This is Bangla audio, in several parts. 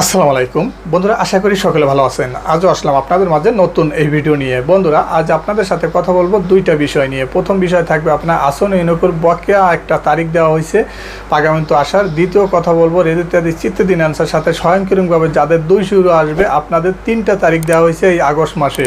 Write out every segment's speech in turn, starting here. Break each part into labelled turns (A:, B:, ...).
A: আসসালামু আলাইকুম। বন্ধুরা, আশা করি সকলে ভালো আছেন। আজও আসলাম আপনাদের মাঝে নতুন এই ভিডিও নিয়ে। বন্ধুরা, আজ আপনাদের সাথে কথা বলব দুইটা বিষয় নিয়ে। প্রথম বিষয় থাকবে আপনার আসন ইনকুর বকেয়া একটা তারিখ দেওয়া হয়েছে। পাগামন্ত আসার। দ্বিতীয় কথা বলব রেজিত্যাদি চিত্তদিন আনসার সাথে স্বয়ংক্রিয়ভাবে যাদের দুই শুরু আসবে, আপনাদের তিনটা তারিখ দেওয়া হয়েছে এই আগস্ট মাসে।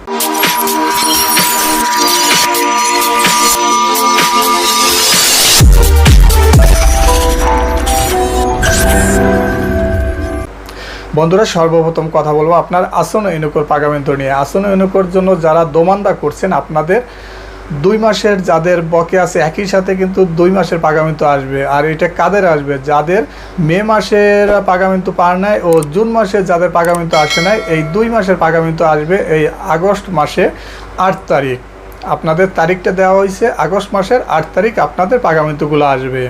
A: বন্ধুরা, সর্বপ্রথম কথা বলব আপনার আসন ইউনিকোর পাগামেন্ট নিয়ে। আসন ইউনিকোর জন্য যারা দোমান্দা করছেন, আপনাদের দুই মাসের যাদের বকে আছে, একই সাথে কিন্তু দুই মাসের পাগামিন্তু আসবে। আর এটা কাদের আসবে? যাদের মে মাসের পাগামিন্তু পার নাই ও জুন মাসে যাদের পাগামিন্তু আসে নাই, এই দুই মাসের পাগামিন্তু আসবে এই আগস্ট মাসে আট তারিখ। আপনাদের তারিখটা দেওয়া হয়েছে, আগস্ট মাসের আট তারিখ আপনাদের পাগামিন্তুগুলো আসবে।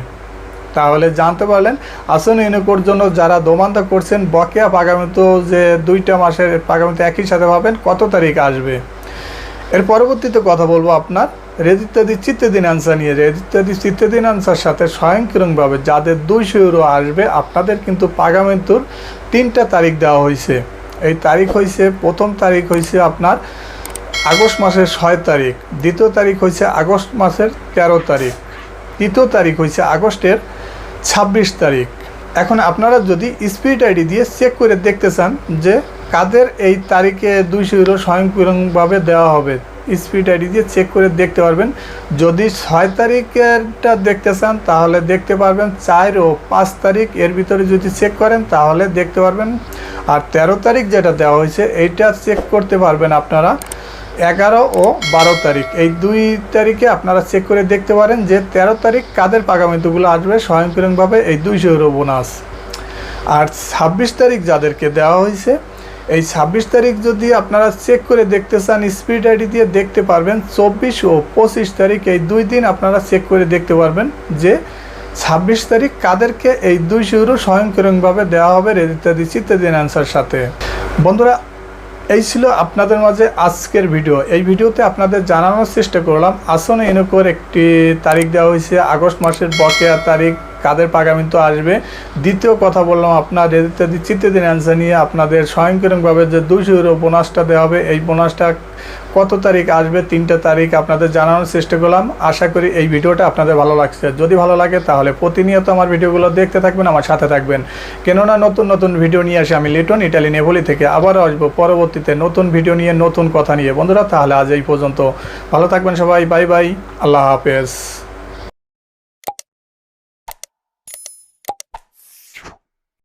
A: তাহলে জানতে পারলেন আসন ইউনিকোর জন্য যারা দোমান্দা করছেন, বকেয়া পাগামিতো যে দুইটা মাসের পাগামিতো একই সাথে পাবেন, কত তারিখ আসবে? এর পরবর্তীতে কথা বলব আপনার রেজিত্যাদি চিত্তদিন আনসার নিয়ে। রেজিত্যাদি চিত্তদিন আনসার সাথে স্বয়ংক্রিয়ভাবে যাদের দুইশো ইউরো আসবে, আপনাদের কিন্তু পাগামিন্তুর তিনটা তারিখ দেওয়া হয়েছে। এই তারিখ হয়েছে, প্রথম তারিখ হয়েছে আপনার আগস্ট মাসের ছয় তারিখ, দ্বিতীয় তারিখ হয়েছে আগস্ট মাসের তেরো তারিখ, তৃতীয় তারিখ হয়েছে আগস্টের ছাব্বিশ তারিখ। এখন আপনারা যদি স্পিড আইডি দিয়ে চেক করে দেখতে চান যে কাদের এই তারিখে দুইশো ইউরো স্বয়ংক্রিয়ভাবে দেওয়া হবে, স্পিড আইডি দিয়ে চেক করে দেখতে পারবেন। যদি ছয় তারিখেরটা দেখতে চান, তাহলে দেখতে পারবেন চার ও পাঁচ তারিখ। এর ভিতরে যদি চেক করেন, তাহলে দেখতে পারবেন। আর তেরো তারিখ যেটা দেওয়া হয়েছে, এইটা চেক করতে পারবেন আপনারা। এগারো ও বারো তারিখ। এই দুই তারিখে আপনারা চেক করে দেখতে পারেন যে তেরো তারিখ কাদের পাগামিতুগুলো আসবে, স্বয়ংক্রিয়ভাবে এই দুইশো ইউরো বোনাস আর ছাব্বিশ তারিখ যাদেরকে দেওয়া হয়েছে, এই ছাব্বিশ তারিখ যদি আপনারা চেক করে দেখতে চান স্পিড আইডি দিয়ে দেখতে পারবেন, চব্বিশ ও পঁচিশ তারিখ এই দুই দিন আপনারা চেক করে দেখতে পারবেন যে ছাব্বিশ তারিখ কাদেরকে এই দুইশো ইউরো স্বয়ংক্রিয়ভাবে দেওয়া হবে রেজিস্টার চিত্তাদিন অ্যান্সার সাথে। বন্ধুরা এই ছিল আপনাদের মাঝে আজকের ভিডিও। এই ভিডিওতে আপনাদের জানানোর চেষ্টা করলাম। আসনে ইনকোর একটি তারিখ দেওয়া হয়েছে, আগস্ট মাসের বকেয়া তারিখ। কাদের পাগামিন্তু আসবে? দ্বিতীয় কথা বললাম আপনার ইত্যাদি চিত্তদিন অ্যান্সার নিয়ে আপনাদের স্বয়ংক্রিয়ভাবে যে দুশো ইউরো বোনাসটা দেওয়া হবে, এই বোনাসটা কত তারিখ আসবে? তিনটা তারিখ আপনাদের জানানোর চেষ্টা করলাম। আশা করি এই ভিডিওটা আপনাদের ভালো লাগছে। যদি ভালো লাগে তাহলে প্রতিনিয়ত আমার ভিডিওগুলো দেখতে থাকবেন, আমার সাথে থাকবেন। কেননা নতুন নতুন ভিডিও নিয়ে আসে আমি লিটন, ইটালি নেভলি থেকে আবারও আসব পরবর্তীতে নতুন ভিডিও নিয়ে, নতুন কথা নিয়ে। বন্ধুরা, তাহলে আজ এই পর্যন্ত। ভালো থাকবেন সবাই। Bye bye. আল্লাহ হাফেজ।